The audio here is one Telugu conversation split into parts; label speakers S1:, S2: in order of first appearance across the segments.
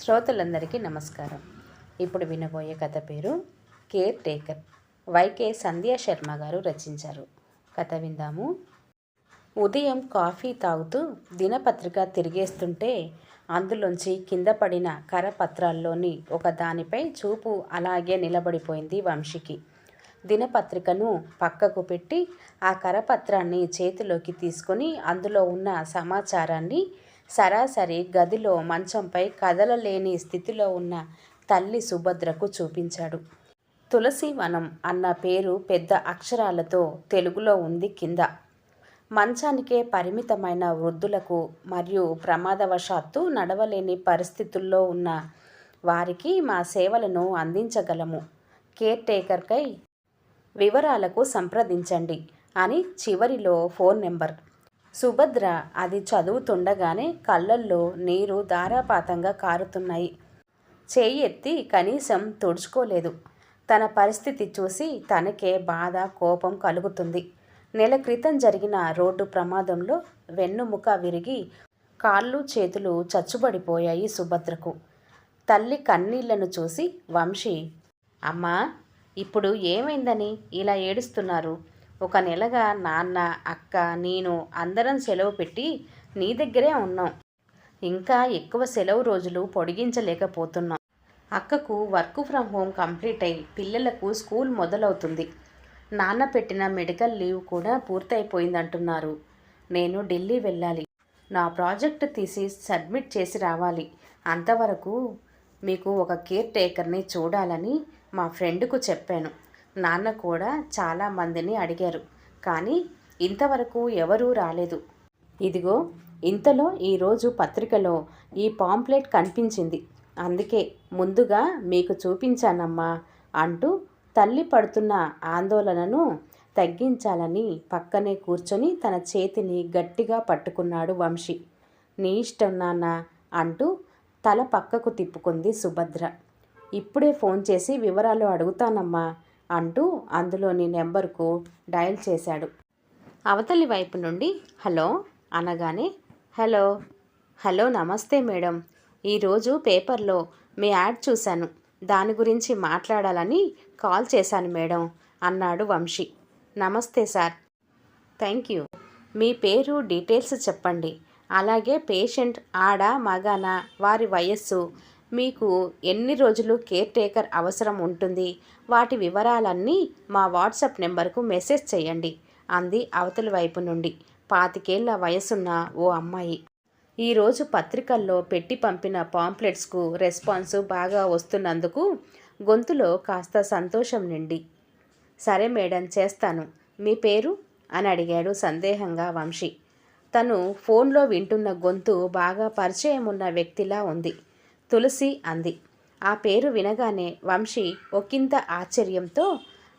S1: శ్రోతలందరికీ నమస్కారం. ఇప్పుడు వినబోయే కథ పేరు caretaker. Y K Sandhya Sharma గారు రచించారు. కథ విందాము. ఉదయం కాఫీ తాగుతూ దినపత్రిక తిరిగేస్తుంటే అందులోంచి కింద పడిన కరపత్రాల్లోని ఒక దానిపై చూపు అలాగే నిలబడిపోయింది వంశీకి. దినపత్రికను పక్కకు పెట్టి ఆ కరపత్రాన్ని చేతిలోకి తీసుకొని అందులో ఉన్న సమాచారాన్ని సరాసరి గదిలో మంచంపై కదలలేని స్థితిలో ఉన్న తల్లి సుభద్రకు చూపించాడు. తులసీవనం అన్న పేరు పెద్ద అక్షరాలతో తెలుగులో ఉంది కింద. మంచానికే పరిమితమైన వృద్ధులకు మరియు ప్రమాదవశాత్తు నడవలేని పరిస్థితుల్లో ఉన్న వారికి మా సేవలను అందించగలము. కేర్ టేకర్కై వివరాలకు సంప్రదించండి అని చివరిలో ఫోన్ నెంబర్ సుభద్ర అది చదువుతుండగానే కళ్ళల్లో నీరు ధారాపాతంగా కారుతున్నాయి. చేయి ఎత్తి కనీసం తుడుచుకోలేదు. తన పరిస్థితి చూసి తనకే బాధ కోపం కలుగుతుంది. నెల క్రితం జరిగిన రోడ్డు ప్రమాదంలో వెన్నుముక విరిగి కాళ్ళు చేతులు చచ్చుబడిపోయాయి సుభద్రకు. తల్లి కన్నీళ్ళను చూసి వంశీ అమ్మా ఇప్పుడు ఏమైందని ఇలా ఏడుస్తున్నారు? ఒక నెలగా నాన్న అక్క నేను అందరం సెలవు పెట్టి నీ దగ్గరే ఉన్నాం. ఇంకా ఎక్కువ సెలవు రోజులు పొడిగించలేకపోతున్నాం. అక్కకు వర్క్ ఫ్రమ్ హోమ్ కంప్లీట్ అయి పిల్లలకు స్కూల్ మొదలవుతుంది. నాన్న పెట్టిన మెడికల్ లీవ్ కూడా పూర్తయిపోయిందంటున్నారు. నేను ఢిల్లీ వెళ్ళాలి. నా ప్రాజెక్ట్ తీసి సబ్మిట్ చేసి రావాలి. అంతవరకు మీకు ఒక కేర్ టేకర్ని చూడాలని మా ఫ్రెండ్కు చెప్పాను. నాన్న కూడా చాలా మందిని అడిగారు. కానీ ఇంతవరకు ఎవరూ రాలేదు. ఇదిగో ఇంతలో ఈరోజు పత్రికలో ఈ పాంప్లెట్ కనిపించింది. అందుకే ముందుగా మీకు చూపించానమ్మా అంటూ తల్లి పడుతున్న ఆందోళనను తగ్గించాలని పక్కనే కూర్చొని తన చేతిని గట్టిగా పట్టుకున్నాడు వంశీ. నీ ఇష్టం నాన్న అంటూ తల పక్కకు తిప్పుకుంది సుభద్ర. ఇప్పుడే ఫోన్ చేసి వివరాలు అడుగుతానమ్మా. అంటూ అందులోని నెంబర్కు డయల్ చేశాడు. అవతలి వైపు నుండి హలో అనగానే హలో హలో నమస్తే మేడం. ఈరోజు పేపర్లో మీ యాడ్ చూశాను. దాని గురించి మాట్లాడాలని కాల్ చేశాను మేడం అన్నాడు వంశీ. నమస్తే సార్. Thank you. మీ పేరు డీటెయిల్స్ చెప్పండి. అలాగే పేషెంట్ ఆడ మగాన వారి వయస్సు మీకు ఎన్ని రోజులు కేర్ టేకర్ అవసరం ఉంటుంది వాటి వివరాలన్నీ మా వాట్సాప్ నెంబర్కు మెసేజ్ చేయండి అంది అవతలి వైపు నుండి. పాతికేళ్ళ వయసున్న ఓ అమ్మాయి. ఈరోజు పత్రికల్లో పెట్టి పంపిన పాంప్లెట్స్కు రెస్పాన్స్ బాగా వస్తున్నందుకు గొంతులో కాస్త సంతోషం నిండి. సరే మేడం చేస్తాను. మీ పేరు? అని అడిగాడు సందేహంగా వంశీ. తను ఫోన్లో వింటున్న గొంతు బాగా పరిచయం ఉన్న వ్యక్తిలా ఉంది. తులసి అంది. ఆ పేరు వినగానే వంశీ ఒకంత ఆశ్చర్యంతో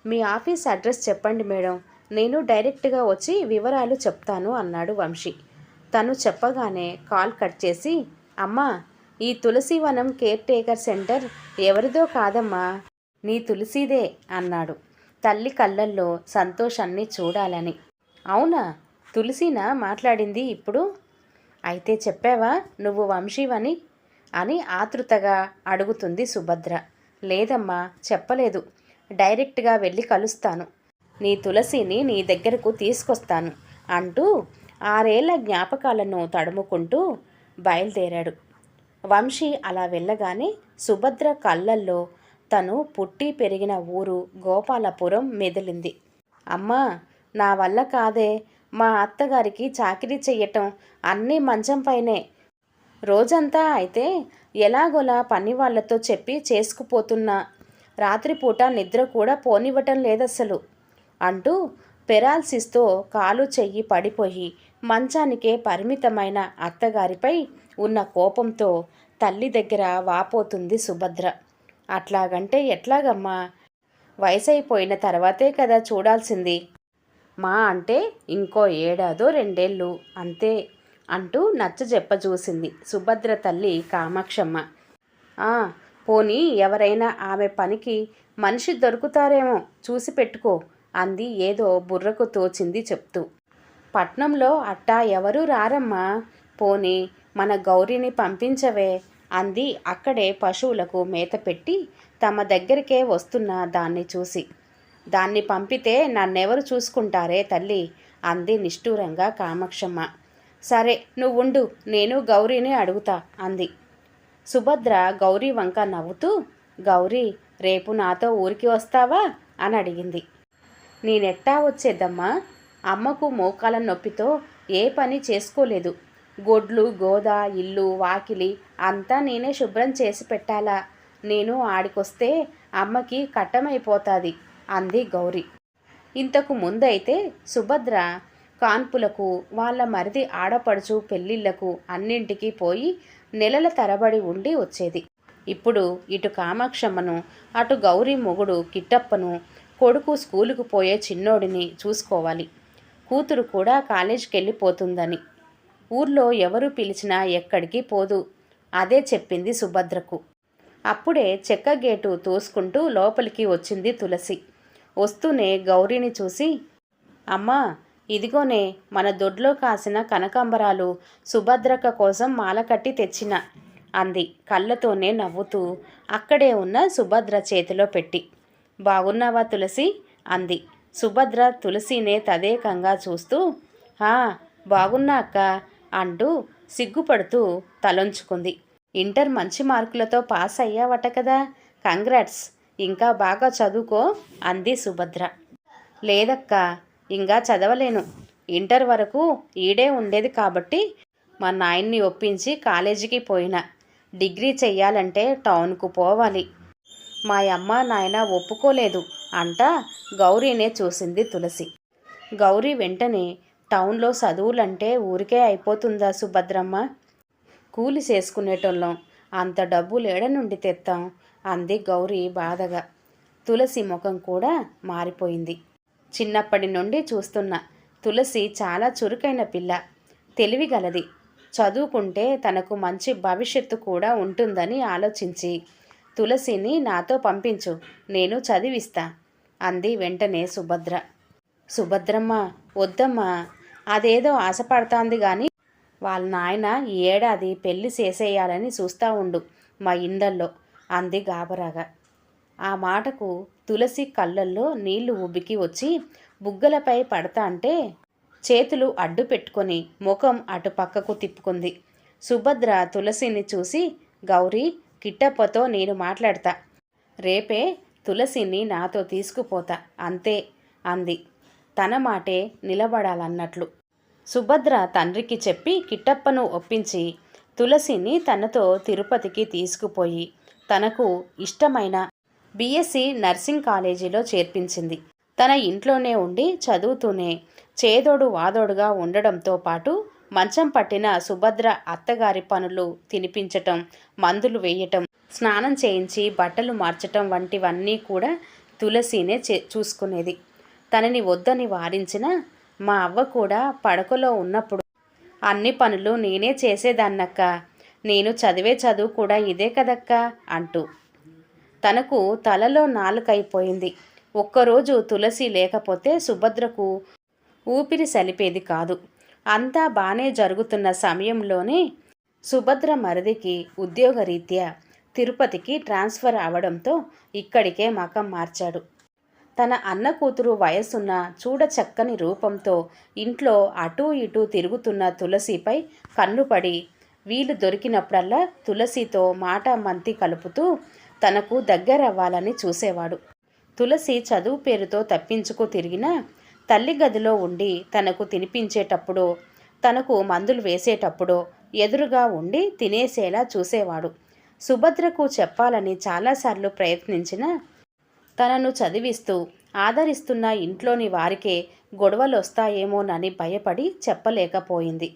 S1: మీ ఆఫీస్ అడ్రస్ చెప్పండి మేడం నేను డైరెక్ట్గా వచ్చి వివరాలు చెప్తాను అన్నాడు వంశీ. తను చెప్పగానే కాల్ కట్ చేసి అమ్మా ఈ తులసివనం కేర్ టేకర్ సెంటర్ ఎవరిదో కాదమ్మా నీ తులసిదే అన్నాడు. తల్లి కళ్ళల్లో సంతోషాన్ని చూడాలని. అవునా తులసినా మాట్లాడింది ఇప్పుడు? అయితే చెప్పావా నువ్వు వంశీవని? అని ఆతృతగా అడుగుతుంది సుభద్ర. లేదమ్మా చెప్పలేదు. డైరెక్ట్గా వెళ్ళి కలుస్తాను. నీ తులసిని నీ దగ్గరకు తీసుకొస్తాను అంటూ ఆరేళ్ళ జ్ఞాపకాలను తడుముకుంటూ బయలుదేరాడు. వంశీ అలా వెళ్ళగానే సుభద్ర కళ్ళల్లో తను పుట్టి పెరిగిన ఊరు గోపాలపురం మెదిలింది. అమ్మా నా వల్ల కాదే. మా అత్తగారికి చాకిరీ చెయ్యటం అన్నీ మంచం పైనే. రోజంతా అయితే ఎలాగోలా పని వాళ్ళతో చెప్పి చేసుకుపోతున్నా. రాత్రిపూట నిద్ర కూడా పోనివ్వటం లేదస్సలు అంటూ పెరాల్సిస్తో కాలు చెయ్యి పడిపోయి మంచానికే పరిమితమైన అత్తగారిపై ఉన్న కోపంతో తల్లి దగ్గర వాపోతుంది సుభద్ర. అట్లాగంటే ఎట్లాగమ్మా? వయసైపోయిన తర్వాతే కదా చూడాల్సింది. మా అంటే ఇంకో ఏడాదో రెండేళ్ళు అంతే. అంటూ నచ్చజెప్ప చూసింది సుభద్ర తల్లి కామాక్షమ్మ. పోనీ ఎవరైనా ఆమె పనికి మనిషి దొరుకుతారేమో చూసి పెట్టుకో అంది ఏదో బుర్రకు తోచింది చెప్తూ. పట్నంలో అట్టా ఎవరూ రారమ్మా. పోనీ మన గౌరీని పంపించవే అంది అక్కడే పశువులకు మేత పెట్టి తమ దగ్గరికే వస్తున్న దాన్ని చూసి. దాన్ని పంపితే నన్నెవరు చూసుకుంటారే తల్లి అంది నిష్ఠూరంగా కామాక్షమ్మ. సరే నువ్వుండు నేను గౌరీని అడుగుతా అంది. సుభద్ర గౌరీ వంక నవ్వుతూ గౌరీ రేపు నాతో ఊరికి వస్తావా? అని అడిగింది. నేనెట్టా వచ్చేద్దమ్మా? అమ్మకు మోకాల నొప్పితో ఏ పని చేసుకోలేదు. గొడ్లు గోద ఇల్లు వాకిలి అంతా నేనే శుభ్రం చేసి పెట్టాలా? నేను ఆడికొస్తే అమ్మకి కట్టమైపోతాది అంది గౌరీ. ఇంతకు ముందైతే సుభద్ర కాన్పులకు వాళ్ళ మరిది ఆడపడుచు పెళ్ళిళ్ళకు అన్నింటికి పోయి నెలల తరబడి ఉండి వచ్చేది. ఇప్పుడు ఇటు కామాక్షమ్మను అటు గౌరీ మొగుడు కిట్టప్పను కొడుకు స్కూలుకు పోయే చిన్నోడిని చూసుకోవాలి. కూతురు కూడా కాలేజీకి వెళ్ళిపోతుందని ఊర్లో ఎవరు పిలిచినా ఎక్కడికి పోదు. అదే చెప్పింది సుభద్రకు. అప్పుడే చెక్క గేటు తోసుకుంటూ లోపలికి వచ్చింది తులసి. వస్తూనే గౌరీని చూసి అమ్మా ఇదిగోనే మన దొడ్లో కాసిన కనకాంబరాలు సుభద్రక కోసం మాల కట్టి తెచ్చిన అంది కళ్ళతోనే నవ్వుతూ అక్కడే ఉన్న సుభద్ర చేతిలో పెట్టి. బాగున్నావా తులసి? అంది. సుభద్ర తులసినే తదేకంగా చూస్తూ హా బాగున్నా అక్క అంటూ సిగ్గుపడుతూ తలొంచుకుంది. ఇంటర్ మంచి మార్కులతో పాస్ అయ్యావట కదా కంగ్రాట్స్ ఇంకా బాగా చదువుకో అంది సుభద్ర. లేదక్క ఇంకా చదవలేను. ఇంటర్ వరకు ఈడే ఉండేది కాబట్టి మా నాయన్ని ఒప్పించి కాలేజీకి పోయినా. డిగ్రీ చెయ్యాలంటే టౌన్కు పోవాలి. మా అమ్మ నాయన ఒప్పుకోలేదు అంట గౌరీనే చూసింది తులసి. గౌరీ వెంటనే టౌన్లో చదువులంటే ఊరికే అయిపోతుందా సుభద్రమ్మ? కూలి చేసుకునేటోళ్ళం. అంత డబ్బు లేడ నుండి తెత్తాం? అంది గౌరీ బాధగా. తులసి ముఖం కూడా మారిపోయింది. చిన్నప్పటి నుండి చూస్తున్న. తులసి చాలా చురుకైన పిల్ల. తెలివిగలది. చదువుకుంటే తనకు మంచి భవిష్యత్తు కూడా ఉంటుందని ఆలోచించి తులసిని నాతో పంపించు నేను చదివిస్తా అంది వెంటనే సుభద్ర. సుభద్రమ్మ వద్దమ్మా అదేదో ఆశపడతాంది గాని వాళ్ళ నాయన ఈ ఏడాది పెళ్ళి చేసేయాలని చూస్తూ ఉండు మా ఇండల్లో అంది గాబరాగా. ఆ మాటకు తులసి కళ్ళల్లో నీళ్ళు ఉబ్బికి వచ్చి బుగ్గలపై పడతా అంటే చేతులు అడ్డు పెట్టుకొని ముఖం అటు పక్కకు తిప్పుకుంది. సుభద్ర తులసిని చూసి గౌరీ కిట్టప్పతో నేను మాట్లాడతా. రేపే తులసిని నాతో తీసుకుపోతా. అంతే అంది. తన మాటే నిలబడాలన్నట్లు. సుభద్ర తండ్రికి చెప్పి కిట్టప్పను ఒప్పించి తులసిని తనతో తిరుపతికి తీసుకుపోయి తనకు ఇష్టమైన బీఎస్సీ నర్సింగ్ కాలేజీలో చేర్పించింది. తన ఇంట్లోనే ఉండి చదువుతూనే చేదోడు వాదోడుగా ఉండడంతో పాటు మంచం పట్టిన సుభద్ర అత్తగారి పనులు తినిపించటం మందులు వేయటం స్నానం చేయించి బట్టలు మార్చటం వంటివన్నీ కూడా తులసినే చే చూసుకునేది. తనని వద్దని వారించిన మా అవ్వ కూడా పడకలో ఉన్నప్పుడు అన్ని పనులు నేనే చేసేదాన్నక్క నేను చదివే చదువు కూడా ఇదే కదక్క అంటూ తనకు తలలో నాలుకైపోయింది. ఒక్కరోజు తులసి లేకపోతే సుభద్రకు ఊపిరి సలిపేది కాదు. అంతా బానే జరుగుతున్న సమయంలోనే సుభద్ర మరిదికి ఉద్యోగరీత్యా తిరుపతికి ట్రాన్స్ఫర్ అవడంతో ఇక్కడికే మకం మార్చాడు. తన అన్న కూతురు వయసున్న చూడచక్కని రూపంతో ఇంట్లో అటూ ఇటూ తిరుగుతున్న తులసిపై కన్నుపడి వీలు దొరికినప్పుడల్లా తులసితో మాట మంతి కలుపుతూ తనకు దగ్గరవ్వాలని చూసేవాడు. తులసి చదువు పేరుతో తప్పించుకు తిరిగినా తల్లి గదిలో ఉండి తనకు తినిపించేటప్పుడో తనకు మందులు వేసేటప్పుడో ఎదురుగా ఉండి తినేసేలా చూసేవాడు. సుభద్రకు చెప్పాలని చాలాసార్లు ప్రయత్నించినా తనను చదివిస్తూ ఆదరిస్తున్న ఇంట్లోని వారికే గొడవలు వస్తాయేమోనని భయపడి చెప్పలేకపోయింది.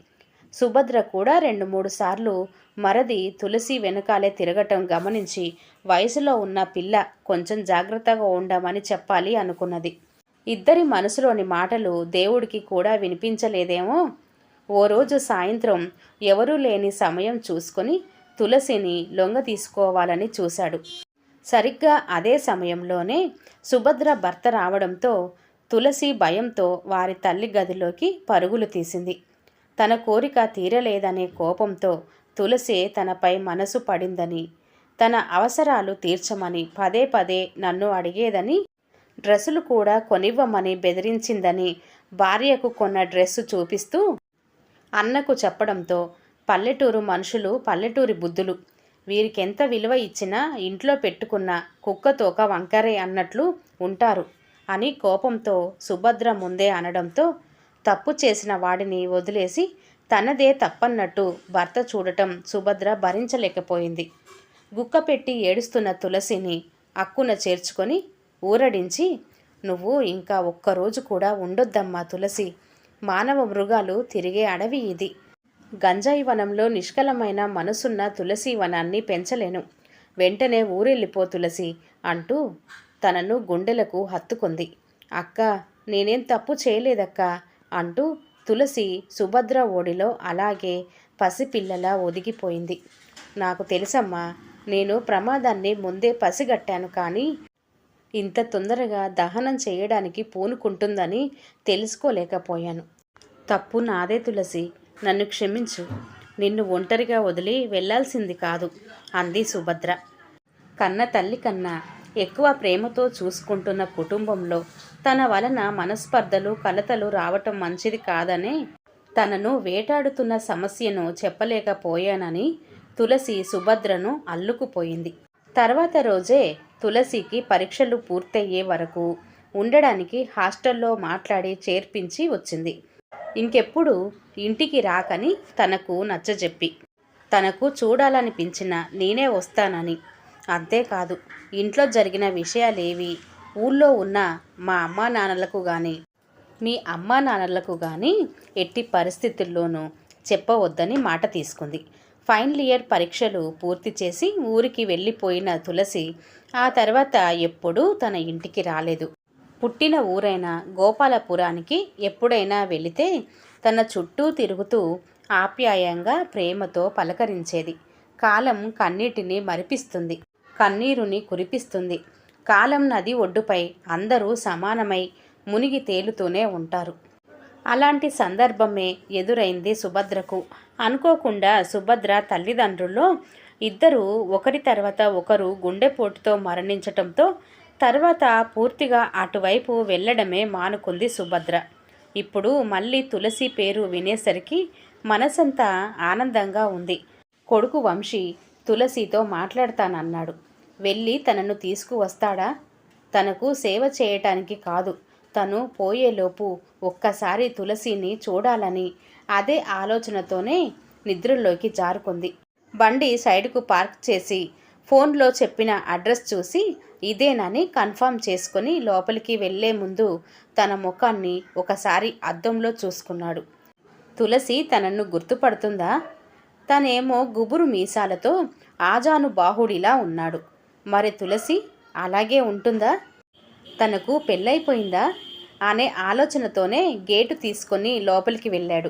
S1: సుభద్ర కూడా రెండు మూడు సార్లు మరది తులసి వెనకాలే తిరగటం గమనించి వయసులో ఉన్న పిల్ల కొంచెం జాగ్రత్తగా ఉండమని చెప్పాలి అనుకున్నది. ఇద్దరి మనసులోని మాటలు దేవుడికి కూడా వినిపించలేదేమో? ఓ రోజు సాయంత్రం ఎవరూ లేని సమయం చూసుకొని తులసిని లొంగ తీసుకోవాలని చూశాడు. సరిగ్గా అదే సమయంలోనే సుభద్ర భర్త రావడంతో తులసి భయంతో వారి తల్లి గదిలోకి పరుగులు తీసింది. తన కోరిక తీరలేదనే కోపంతో తులసి తనపై మనసు పడిందని తన అవసరాలు తీర్చమని పదే పదే నన్ను అడిగేదని డ్రెస్సులు కూడా కొనివ్వమని బెదిరించిందని భార్యకు కొన్న డ్రెస్సు చూపిస్తూ అన్నకు చెప్పడంతో పల్లెటూరు మనుషులు పల్లెటూరి బుద్ధులు. వీరికెంత విలువ ఇచ్చినా ఇంట్లో పెట్టుకున్న కుక్కతోక వంకరే అన్నట్లు ఉంటారు అని కోపంతో సుభద్ర ముందే అనడంతో తప్పు చేసిన వాడిని వదిలేసి తనదే తప్పన్నట్టు భర్త చూడటం సుభద్ర భరించలేకపోయింది. గుక్కపెట్టి ఏడుస్తున్న తులసిని అక్కున చేర్చుకొని ఊరడించి నువ్వు ఇంకా ఒక్కరోజు కూడా ఉండొద్దమ్మా తులసి. మానవ మృగాలు తిరిగే అడవి ఇది. గంజాయి వనంలో నిష్కలమైన మనసున్న తులసి వనాన్ని పెంచలేను. వెంటనే ఊరెళ్ళిపో తులసి అంటూ తనను గుండెలకు హత్తుకుంది. అక్క నేనేం తప్పు చేయలేదక్కా. అంటూ తులసి సుభద్ర ఓడిలో అలాగే పసిపిల్లలా ఒదిగిపోయింది. నాకు తెలుసమ్మా నేను ప్రమాదాన్ని ముందే పసిగట్టాను కానీ ఇంత తొందరగా దహనం చేయడానికి పూనుకుంటుందని తెలుసుకోలేకపోయాను. తప్పు నాదే తులసి నన్ను క్షమించు. నిన్ను ఒంటరిగా వదిలి వెళ్ళాల్సింది కాదు అంది సుభద్ర. కన్న తల్లి కన్నా ఎక్కువ ప్రేమతో చూసుకుంటున్న కుటుంబంలో తన వలన మనస్పర్ధలు కలతలు రావటం మంచిది కాదనే తనను వేటాడుతున్న సమస్యను చెప్పలేకపోయానని తులసి సుభద్రను అల్లుకుపోయింది. తర్వాత రోజే తులసికి పరీక్షలు పూర్తయ్యే వరకు ఉండడానికి హాస్టల్లో మాట్లాడి చేర్పించి వచ్చింది. ఇంకెప్పుడు ఇంటికి రాకని తనకు నచ్చజెప్పి తనకు చూడాలనిపించిన నేనే వస్తానని. అంతేకాదు ఇంట్లో జరిగిన విషయాలేవి ఊళ్ళో ఉన్న మా అమ్మా నాన్నలకు కానీ మీ అమ్మా నాన్నలకు కానీ ఎట్టి పరిస్థితుల్లోనూ చెప్పవద్దని మాట తీసుకుంది. ఫైనల్ ఇయర్ పరీక్షలు పూర్తి చేసి ఊరికి వెళ్ళిపోయిన తులసి ఆ తర్వాత ఎప్పుడూ తన ఇంటికి రాలేదు. పుట్టిన ఊరైన గోపాలపురానికి ఎప్పుడైనా వెళితే తన చుట్టూ తిరుగుతూ ఆప్యాయంగా ప్రేమతో పలకరించేది. కాలం కన్నీటిని మరిపిస్తుంది. కన్నీరుని కురిపిస్తుంది. కాలం నది ఒడ్డుపై అందరూ సమానమై మునిగి తేలుతూనే ఉంటారు. అలాంటి సందర్భమే ఎదురైంది సుభద్రకు. అనుకోకుండా సుభద్ర తల్లిదండ్రుల్లో ఇద్దరు ఒకరి తర్వాత ఒకరు గుండెపోటుతో మరణించటంతో తర్వాత పూర్తిగా అటువైపు వెళ్ళడమే మానుకుంది సుభద్ర. ఇప్పుడు మళ్ళీ తులసి పేరు వినేసరికి మనసంతా ఆనందంగా ఉంది. కొడుకు వంశీ తులసితో మాట్లాడతానన్నాడు. వెళ్ళి తనను తీసుకువస్తాడా? తనకు సేవ చేయటానికి కాదు. తను పోయేలోపు ఒక్కసారి తులసిని చూడాలని అదే ఆలోచనతోనే నిద్రలోకి జారుకుంది. బండి సైడ్కు పార్క్ చేసి ఫోన్లో చెప్పిన అడ్రస్ చూసి ఇదేనని కన్ఫర్మ్ చేసుకొని లోపలికి వెళ్ళే ముందు తన ముఖాన్ని ఒకసారి అద్దంలో చూసుకున్నాడు. తులసి తనను గుర్తుపడుతుందా? తనేమో గుబురు మీసాలతో ఆజాను బాహుడిలా ఉన్నాడు. మరి తులసి అలాగే ఉంటుందా? తనకు పెళ్ళైపోయిందా? అనే ఆలోచనతోనే గేటు తీసుకొని లోపలికి వెళ్ళాడు.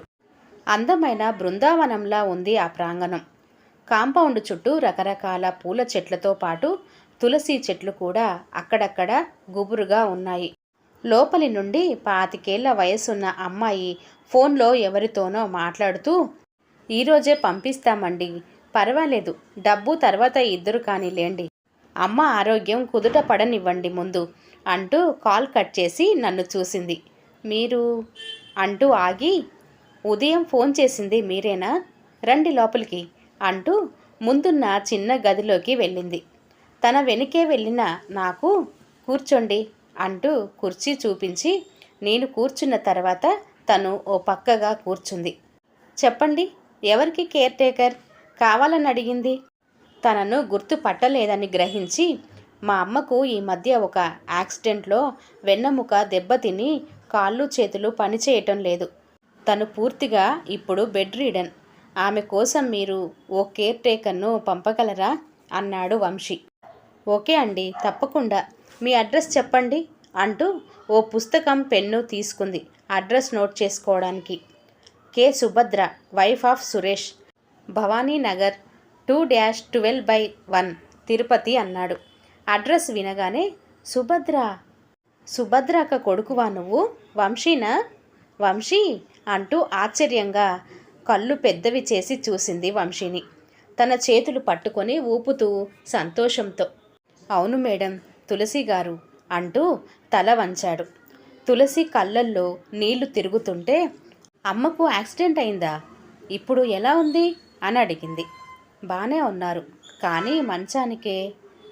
S1: అందమైన బృందావనంలా ఉంది ఆ ప్రాంగణం. కాంపౌండ్ చుట్టూ రకరకాల పూల చెట్లతో పాటు తులసి చెట్లు కూడా అక్కడక్కడ గుబురుగా ఉన్నాయి. లోపలి నుండి పాతికేళ్ళ వయసున్న అమ్మాయి ఫోన్లో ఎవరితోనో మాట్లాడుతూ ఈరోజే పంపిస్తామండి. పర్వాలేదు. డబ్బు తర్వాత ఇద్దరు కానీ లేండి అమ్మ ఆరోగ్యం కుదుట పడనివ్వండి ముందు అంటూ కాల్ కట్ చేసి నన్ను చూసింది. మీరు? అంటూ ఆగి ఉదయం ఫోన్ చేసింది మీరేనా? రండి లోపలికి అంటూ ముందున్న చిన్న గదిలోకి వెళ్ళింది. తన వెనుకే వెళ్ళిన నాకు కూర్చోండి అంటూ కుర్చీ చూపించి నేను కూర్చున్న తర్వాత తను ఓ పక్కగా కూర్చుంది. చెప్పండి ఎవరికి కేర్ టేకర్ కావాలని అడిగింది. తనను గుర్తుపట్టలేదని గ్రహించి మా అమ్మకు ఈ మధ్య ఒక యాక్సిడెంట్లో వెన్నెముక దెబ్బతిని కాళ్ళు చేతులు పనిచేయటం లేదు. తను పూర్తిగా ఇప్పుడు బెడ్ రీడన్. ఆమె కోసం మీరు ఓ కేర్ టేకర్ను పంపగలరా? అన్నాడు వంశీ. ఓకే అండి తప్పకుండా. మీ అడ్రస్ చెప్పండి అంటూ ఓ పుస్తకం పెన్ను తీసుకుంది అడ్రస్ నోట్ చేసుకోవడానికి. K. Subhadra wife of Suresh Bhavani Nagar two dash twelve by one Tirupati అన్నాడు. అడ్రస్ వినగానే సుభద్ర సుభద్రక కొడుకువా నువ్వు? వంశీనా? వంశీ అంటూ ఆశ్చర్యంగా కళ్ళు పెద్దవి చేసి చూసింది వంశీని. తన చేతులు పట్టుకొని ఊపుతూ సంతోషంతో అవును మేడం తులసి గారు అంటూ తల వంచాడు. తులసి కళ్ళల్లో నీళ్ళు తిరుగుతుంటే అమ్మకు యాక్సిడెంట్ అయిందా? ఇప్పుడు ఎలా ఉంది? అని అడిగింది. బాగానే ఉన్నారు. కానీ మంచానికే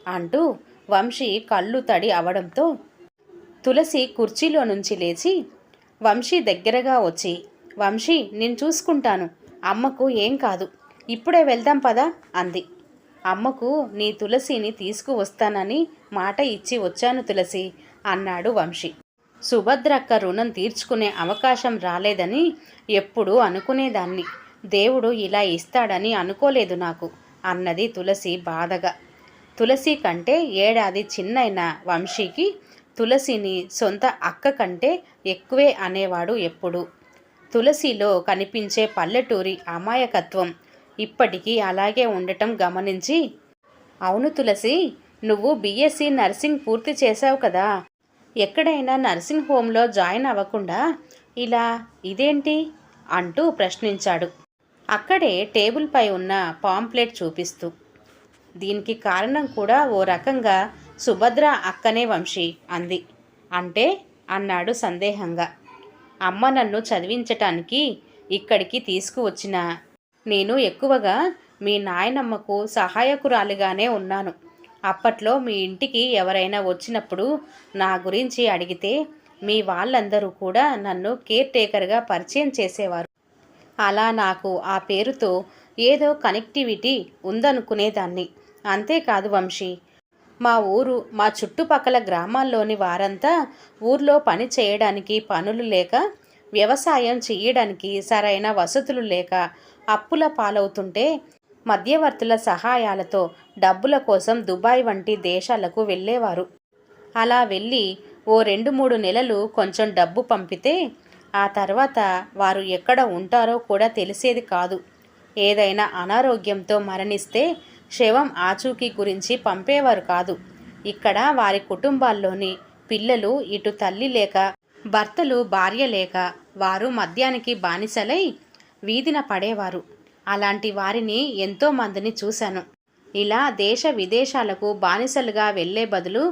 S1: అంటూ వంశీ కళ్ళు తడి అవడంతో తులసి కుర్చీలో నుంచి లేచి వంశీ దగ్గరగా వచ్చి వంశీ నేను చూసుకుంటాను అమ్మకు ఏం కాదు ఇప్పుడే వెళ్దాం పదా అంది. అమ్మకు నీ తులసిని తీసుకువస్తానని మాట ఇచ్చి వచ్చాను తులసి అన్నాడు వంశీ. సుభద్రక్క రుణం తీర్చుకునే అవకాశం రాలేదని ఎప్పుడూ అనుకునేదాన్ని. దేవుడు ఇలా ఇస్తాడని అనుకోలేదు నాకు అన్నది తులసి బాధగా. తులసి కంటే ఏడాది చిన్నైన వంశీకి తులసిని సొంత అక్క కంటే ఎక్కువే అనేవాడు ఎప్పుడు. తులసిలో కనిపించే పల్లెటూరి అమాయకత్వం ఇప్పటికీ అలాగే ఉండటం గమనించి అవును తులసి నువ్వు బీఎస్సీ నర్సింగ్ పూర్తి చేశావు కదా ఎక్కడైనా నర్సింగ్ హోమ్లో జాయిన్ అవ్వకుండా ఇలా ఇదేంటి? అంటూ ప్రశ్నించాడు. అక్కడే టేబుల్పై ఉన్న పాంప్లెట్ చూపిస్తూ. దీనికి కారణం కూడా ఓ రకంగా సుభద్ర అక్కనే వంశీ అంది. అంటే? అన్నాడు సందేహంగా. అమ్మ నన్ను చదివించటానికి ఇక్కడికి తీసుకువచ్చిన నేను ఎక్కువగా మీ నాయనమ్మకు సహాయకురాలిగానే ఉన్నాను. అప్పట్లో మీ ఇంటికి ఎవరైనా వచ్చినప్పుడు నా గురించి అడిగితే మీ వాళ్ళందరూ కూడా నన్ను కేర్ టేకర్గా పరిచయం చేసేవారు. అలా నాకు ఆ పేరుతో ఏదో కనెక్టివిటీ ఉందనుకునేదాన్ని. అంతేకాదు వంశీ మా ఊరు మా చుట్టుపక్కల గ్రామాల్లోని వారంతా ఊర్లో పని చేయడానికి పనులు లేక వ్యవసాయం చేయడానికి సరైన వసతులు లేక అప్పుల పాలవుతుంటే మధ్యవర్తుల సహాయాలతో డబ్బుల కోసం దుబాయ్ వంటి దేశాలకు వెళ్ళేవారు. అలా వెళ్ళి ఓ రెండు మూడు నెలలు కొంచెం డబ్బు పంపితే ఆ తర్వాత వారు ఎక్కడ ఉంటారో కూడా తెలిసేది కాదు. ఏదైనా అనారోగ్యంతో మరణిస్తే శవం ఆచూకీ గురించి పంపేవారు కాదు. ఇక్కడ వారి కుటుంబాల్లోని పిల్లలు ఇటు తల్లి లేక భర్తలు భార్య లేక వారు మద్యానికి బానిసలై వీధిన పడేవారు. అలాంటి వారిని ఎంతో మందిని చూశాను. ఇలా దేశ విదేశాలకు బానిసలుగా వెళ్ళే బదులు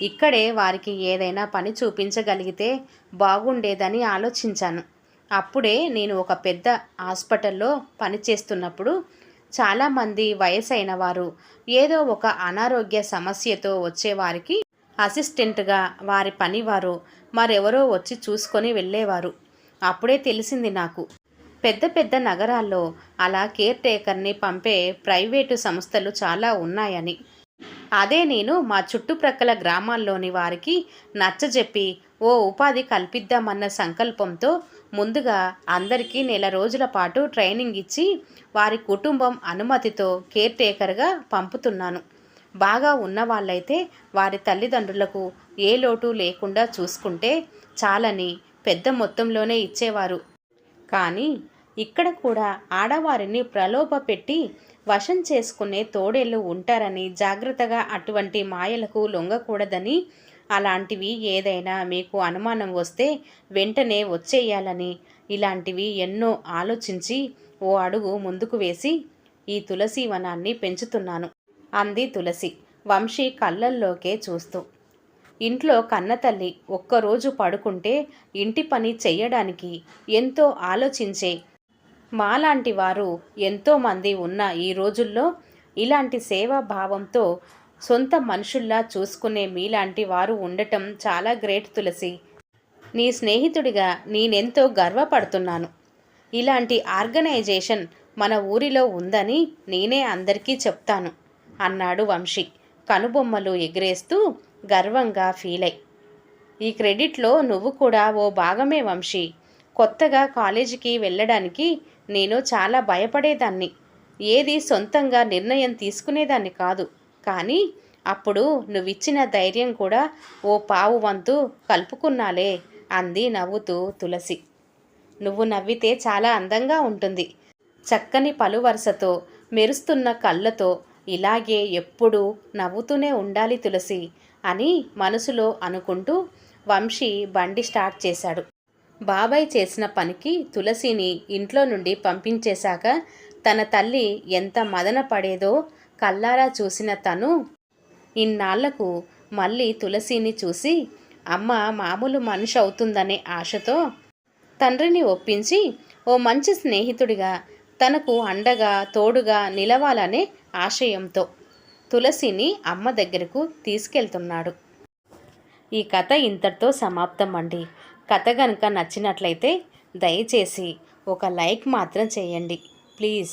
S1: ఇక్కడే వారికి ఏదైనా పని చూపించగలిగితే బాగుండేదని ఆలోచించాను. అప్పుడే నేను ఒక పెద్ద హాస్పిటల్లో పనిచేస్తున్నప్పుడు చాలామంది వయసైన వారు ఏదో ఒక అనారోగ్య సమస్యతో వచ్చేవారికి అసిస్టెంట్గా వారి పనివారు మరెవరో వచ్చి చూసుకొని వెళ్ళేవారు. అప్పుడే తెలిసింది నాకు. పెద్ద పెద్ద నగరాల్లో అలా కేర్ టేకర్ని పంపే ప్రైవేటు సంస్థలు చాలా ఉన్నాయని. అదే నేను మా చుట్టుప్రక్కల గ్రామాల్లోని వారికి నచ్చజెప్పి ఓ ఉపాధి కల్పిద్దామన్న సంకల్పంతో ముందుగా అందరికీ నెల రోజుల పాటు ట్రైనింగ్ ఇచ్చి వారి కుటుంబం అనుమతితో కేర్ టేకర్గా పంపుతున్నాను. బాగా ఉన్నవాళ్ళైతే వారి తల్లిదండ్రులకు ఏ లోటు లేకుండా చూసుకుంటే చాలని పెద్ద మొత్తంలోనే ఇచ్చేవారు. కానీ ఇక్కడ కూడా ఆడవారిని ప్రలోభ పెట్టి వశం చేసుకునే తోడేళ్ళు ఉంటారని జాగ్రత్తగా అటువంటి మాయలకు లొంగకూడదని అలాంటివి ఏదైనా మీకు అనుమానం వస్తే వెంటనే వచ్చేయాలని ఇలాంటివి ఎన్నో ఆలోచించి ఓ అడుగు ముందుకు వేసి ఈ తులసి వనాన్ని పెంచుతున్నాను అంది తులసి వంశీ కళ్ళల్లోకే చూస్తూ. ఇంట్లో కన్నతల్లి ఒక్కరోజు పడుకుంటే ఇంటి పని చెయ్యడానికి ఎంతో ఆలోచించే మాలాంటి వారు ఎంతోమంది ఉన్న ఈ రోజుల్లో ఇలాంటి సేవా భావంతో సొంత మనుషుల్లా చూసుకునే మీలాంటి వారు ఉండటం చాలా గ్రేట్ తులసి. నీ స్నేహితుడిగా నేనెంతో గర్వపడుతున్నాను. ఇలాంటి ఆర్గనైజేషన్ మన ఊరిలో ఉందని నేనే అందరికీ చెప్తాను అన్నాడు వంశీ కనుబొమ్మలు ఎగిరేస్తూ గర్వంగా ఫీల్. ఈ క్రెడిట్లో నువ్వు కూడా ఓ భాగమే వంశీ. కొత్తగా కాలేజీకి వెళ్ళడానికి నేను చాలా భయపడేదాన్ని. ఏది సొంతంగా నిర్ణయం తీసుకునేదాన్ని కాదు. కానీ అప్పుడు నువ్విచ్చిన ధైర్యం కూడా ఓ పావు వంతు కలుపుకున్నాలే అంది నవ్వుతూ తులసి. నువ్వు నవ్వితే చాలా అందంగా ఉంటుంది. చక్కని పలువరుసతో మెరుస్తున్న కళ్ళతో ఇలాగే ఎప్పుడూ నవ్వుతూనే ఉండాలి తులసి అని మనసులో అనుకుంటూ వంశీ బండి స్టార్ట్ చేశాడు. బాబాయ్ చేసిన పనికి తులసిని ఇంట్లో నుండి పంపించేశాక తన తల్లి ఎంత మదన పడేదో కల్లారా చూసిన తను ఇన్నాళ్ళకు మళ్ళీ తులసిని చూసి అమ్మ మామూలు మనిషి అవుతుందనే ఆశతో తండ్రిని ఒప్పించి ఓ మంచి స్నేహితుడిగా తనకు అండగా తోడుగా నిలవాలనే ఆశయంతో తులసిని అమ్మ దగ్గరకు తీసుకెళ్తున్నాడు. ఈ కథ ఇంతటితో సమాప్తం అండి కథ కనుక నచ్చినట్లయితే దయచేసి ఒక లైక్ మాత్రం చేయండి. ప్లీజ్.